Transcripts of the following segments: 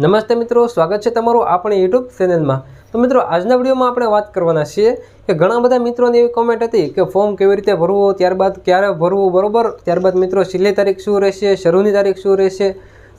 નમસ્તે મિત્રો, સ્વાગત છે તમારું આપણી યુટ્યુબ ચેનલમાં તો મિત્રો, આજના વિડીયોમાં આપણે વાત કરવાના છીએ કે ઘણા બધા મિત્રોની એવી કોમેન્ટ હતી કે ફોર્મ કેવી રીતે ભરવું, ત્યારબાદ ક્યારે ભરવું, બરોબર? ત્યારબાદ મિત્રો, છેલ્લી તારીખ શું રહેશે, શરૂની તારીખ શું રહેશે?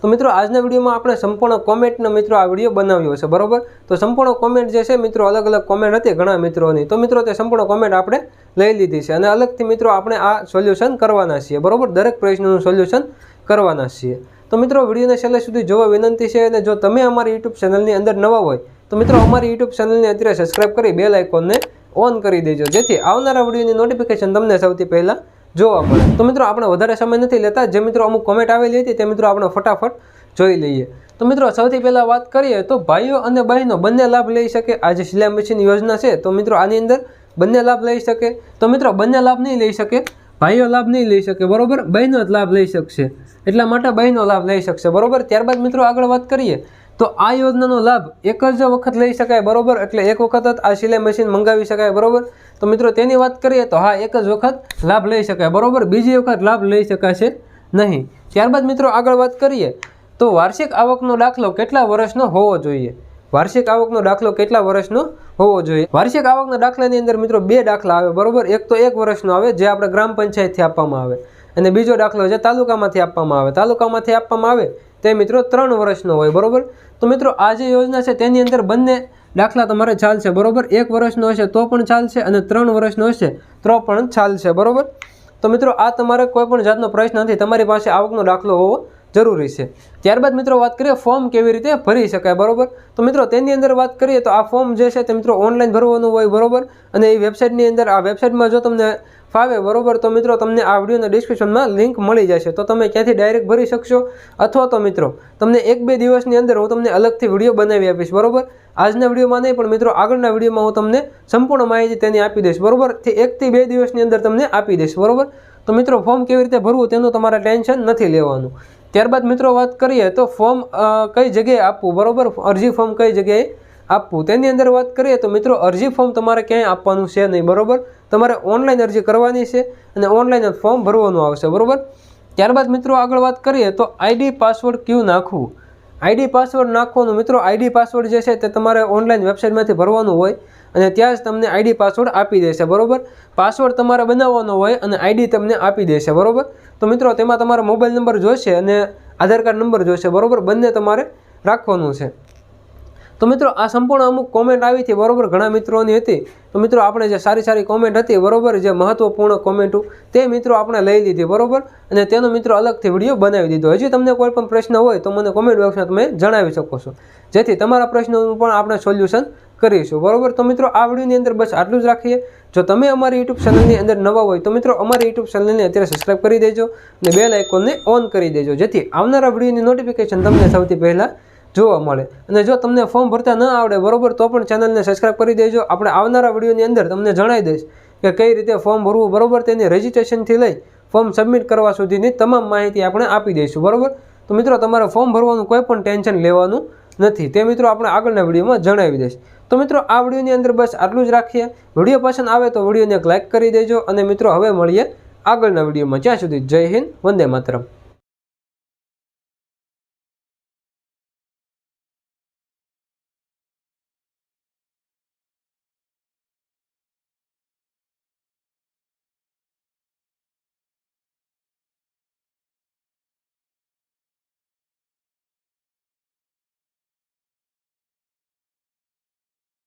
તો મિત્રો, આજના વિડીયોમાં આપણે સંપૂર્ણ કોમેન્ટનો મિત્રો આ વીડિયો બનાવ્યો છે, બરોબર? તો સંપૂર્ણ કોમેન્ટ જે છે, મિત્રો અલગ અલગ કોમેન્ટ હતી ઘણા મિત્રોની. તો મિત્રો, તે સંપૂર્ણ કોમેન્ટ આપણે લઈ લીધી છે અને અલગથી મિત્રો, આપણે આ સોલ્યુશન કરવાના છીએ, બરોબર? દરેક પ્રશ્નનું સોલ્યુશન કરવાના છીએ. તો મિત્રો, વિડીયોને છેલ્લે સુધી જોવા વિનંતી છે અને જો તમે અમારી યુટ્યુબ ચેનલની અંદર નવા હોય, તો મિત્રો, અમારી યુટ્યુબ ચેનલને અત્યારે સબસ્ક્રાઈબ કરી બેલ આઇકોનને ઓન કરી દેજો, જેથી આવનારા વિડીયોની નોટિફિકેશન તમને સૌથી પહેલાં જોવા મળે. તો મિત્રો, આપણે વધારે સમય નથી લેતા. જે મિત્રો અમુક કોમેન્ટ આવેલી હતી, તે મિત્રો આપણે ફટાફટ જોઈ લઈએ. તો મિત્રો, સૌથી પહેલાં વાત કરીએ તો ભાઈઓ અને બહેનો, બંને લાભ લઈ શકે આ જે સિલાઈ મશીન યોજના છે. તો મિત્રો, આની અંદર બંને લાભ લઈ શકે. તો મિત્રો, બંને લાભ નહીં લઈ શકે. ભાઈઓ લાભ નહીં લઈ શકે, બરોબર? બહેનો જ લાભ લઈ શકશે. એટલા માટે બહેનો લાભ લઈ શકશે, બરોબર? ત્યારબાદ મિત્રો આગળ વાત કરીએ, તો આ યોજનાનો લાભ એક જ વખત લઈ શકાય, બરોબર? એટલે એક વખત જ આ સિલાઈ મશીન મંગાવી શકાય, બરાબર? તો મિત્રો તેની વાત કરીએ, તો હા, એક જ વખત લાભ લઈ શકાય, બરાબર? બીજી વખત લાભ લઈ શકાશે નહીં. ત્યારબાદ મિત્રો આગળ વાત કરીએ, તો વાર્ષિક આવકનો દાખલો કેટલા વર્ષનો હોવો જોઈએ? વાર્ષિક આવકનો દાખલો કેટલા વર્ષનો હોવો જોઈએ? વાર્ષિક આવકના દાખલાની અંદર મિત્રો બે દાખલા આવે, બરોબર? એક તો એક વર્ષનો આવે, જે આપણે ગ્રામ પંચાયતથી આપવામાં આવે. અને બીજો દાખલો જે તાલુકામાંથી આપવામાં આવે. તાલુકામાંથી આપવામાં આવે તે મિત્રો ત્રણ વર્ષનો હોય, બરાબર? તો મિત્રો આ જે યોજના છે તેની અંદર બંને દાખલા તમારે ચાલશે, બરાબર? એક વર્ષનો હશે તો પણ ચાલશે અને ત્રણ વર્ષનો હશે તો પણ ચાલશે, બરાબર? તો મિત્રો આ તમારે કોઈ પણ જાતનો પ્રશ્ન નથી. તમારી પાસે આવકનો દાખલો હોવો જરૂરી છે. ત્યારબાદ મિત્રો વાત કરીએ ફોર્મ કેવી રીતે ભરી શકાય, બરોબર? તો મિત્રો તેની અંદર વાત કરીએ તો આ ફોર્મ જે છે તે મિત્રો ઓનલાઈન ભરવાનું હોય, બરોબર? અને એ વેબસાઇટની અંદર, આ વેબસાઇટમાં જો તમને ફાવે, બરોબર, તો મિત્રો તમને આ વિડીયોના ડિસ્ક્રિપ્શનમાં લિંક મળી જશે. તો તમે ક્યાંથી ડાયરેક્ટ ભરી શકશો? અથવા તો મિત્રો, તમને એક બે દિવસની અંદર હું તમને અલગથી વીડિયો બનાવી આપીશ, બરોબર? આજના વિડીયોમાં નહીં, પણ મિત્રો આગળના વિડીયોમાં હું તમને સંપૂર્ણ માહિતી તેની આપી દઈશ, બરોબર? એકથી બે દિવસની અંદર તમને આપી દઈશ, બરોબર? તો મિત્રો ફોર્મ કેવી રીતે ભરવું તેનું તમારે ટેન્શન નથી લેવાનું. ત્યારબાદ મિત્રો, વાત કરીએ તો ફોર્મ કઈ જગ્યાએ આપવું? બરાબર? અરજી ફોર્મ કઈ જગ્યાએ આપવું? તેની અંદર વાત કરીએ તો મિત્રો, અરજી ફોર્મ તમારે ક્યાંય આપવાનું છે નહીં, બરાબર? તમારે ઓનલાઈન અરજી કરવાની છે અને ઓનલાઈન જ ફોર્મ ભરવાનું આવશે, બરાબર? ત્યારબાદ મિત્રો આગળ વાત કરીએ તો આઈડી પાસવર્ડ ક્યુ નાખવું? આઈડી પાસવર્ડ નાખવાનું. મિત્રો, આઈડી પાસવર્ડ જે છે તે તમારે ઓનલાઈન વેબસાઇટમાંથી ભરવાનું હોય અને ત્યાં જ તમને આઈડી પાસવર્ડ આપી દેશે, બરોબર? પાસવર્ડ તમારે બનાવવાનો હોય અને આઈડી તમને આપી દેશે, બરોબર? તો મિત્રો, તેમાં તમારો મોબાઈલ નંબર જોઈશે અને આધાર કાર્ડ નંબર જોઈશે, બરોબર? બંને તમારે રાખવાનું છે. તો મિત્રો આ સંપૂર્ણ અમુક કોમેન્ટ આવી હતી બરોબર ઘણા મિત્રોની હતી. તો મિત્રો આપણે જે સારી સારી કોમેન્ટ હતી બરોબર જે મહત્વપૂર્ણ કોમેન્ટો તે મિત્રો આપણે લઈ લીધી, બરોબર? અને તેનો મિત્રો અલગથી વીડિયો બનાવી દીધો. હજી તમને કોઈ પણ પ્રશ્ન હોય તો મને કોમેન્ટ બોક્સમાં તમે જણાવી શકો છો. જેથી તમારા પ્રશ્નોનું પણ આપણે સોલ્યુશન કરીશું, બરોબર? તો મિત્રો આ વિડીયોની અંદર બસ આટલું જ રાખીએ. જો તમે અમારી યુટ્યુબ ચેનલની અંદર નવા હોય તો મિત્રો અમારી યુટ્યુબ ચેનલને અત્યારે સબસ્ક્રાઈબ કરી દેજો અને બેલ આઇકોનને ઓન કરી દેજો. જેથી આવનારા વિડીયોની નોટિફિકેશન તમને સૌથી પહેલાં જોવા મળે. અને જો તમને ફોર્મ ભરતા ન આવડે, બરોબર, તો પણ ચેનલને સબસ્ક્રાઈબ કરી દેજો. આપણે આવનારા વિડીયોની અંદર તમને જણાવી દઈશ કે કઈ રીતે ફોર્મ ભરવું, બરોબર, તેની રજિસ્ટ્રેશનથી લઈ ફોર્મ સબમિટ કરવા સુધીની તમામ માહિતી આપણે આપી દઈશું, બરોબર? તો મિત્રો, તમારે ફોર્મ ભરવાનું કોઈ પણ ટેન્શન લેવાનું નથી. તે મિત્રો, આપણે આગળના વિડીયોમાં જણાવી દઈશ. તો મિત્રો, આ વિડીયોની અંદર બસ આટલું જ રાખીએ. વીડિયો પસંદ આવે તો વિડીયોને એક લાઇક કરી દેજો. અને મિત્રો, હવે મળીએ આગળના વિડીયોમાં જ્યાં સુધી જય હિન્દ, વંદે માતરમ.